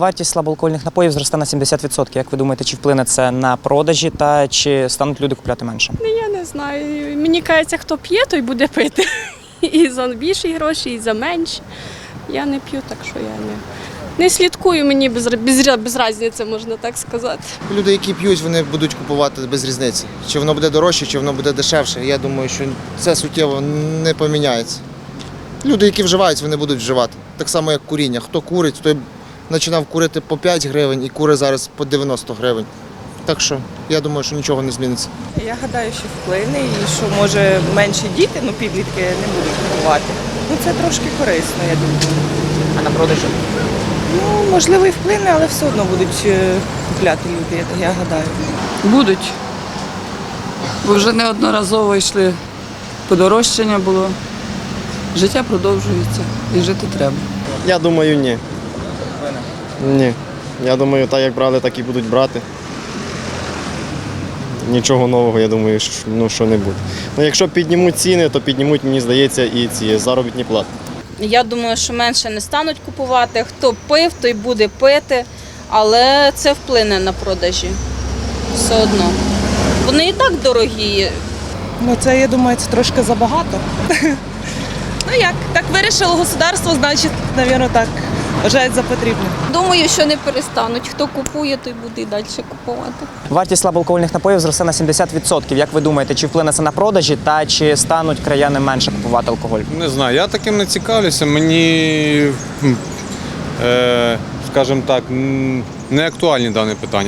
Вартість слабоалкогольних напоїв зросте на 70%. Як ви думаєте, чи вплине це на продажі та чи стануть люди купляти менше? Ну, Я не знаю. Мені кажеться, хто п'є, той буде пити. І за більші гроші, і за менші. Я не п'ю, так що я не, не слідкую, мені без, без, без різниці, можна так сказати. Люди, які п'ють, вони будуть купувати без різниці. Чи воно буде дорожче, чи воно буде дешевше. Я думаю, що це суттєво не поміняється. Люди, які вживають, вони будуть вживати. Так само, як куріння. Хто курить, той починав курити по 5 гривень і курить зараз по 90 гривень. Так що я думаю, що нічого не зміниться. Я гадаю, що вплине і що може менші діти, ну підлітки не будуть купувати. Ну це трошки корисно, я думаю. А на продажі? Ну можливо і вплине, але все одно будуть е, купляти люди, я, я гадаю. Будуть. Бо вже неодноразово йшли подорожчання було. Життя продовжується і жити треба. Я думаю, ні. Ні. Я думаю, так як брали, так і будуть брати. Нічого нового, я думаю, що, ну, що не буде. Ну, якщо піднімуть ціни, то піднімуть, мені здається, і ці заробітні плати. Я думаю, що менше не стануть купувати. Хто пив, той буде пити, але це вплине на продажі. Все одно. Вони і так дорогі. Ну це я думаю, це трошки забагато. ну як, так вирішило государство, значить, мабуть, так вважають за потрібне. Думаю, що не перестануть. Хто купує, той буде і далі купувати. Вартість слабоалкогольних напоїв зросте на 70%. Як ви думаєте, чи вплине це на продажі та чи стануть краяни менше купувати алкоголь? Не знаю, я таким не цікавлюся. Мені, е, скажімо так, не актуальні дане питання.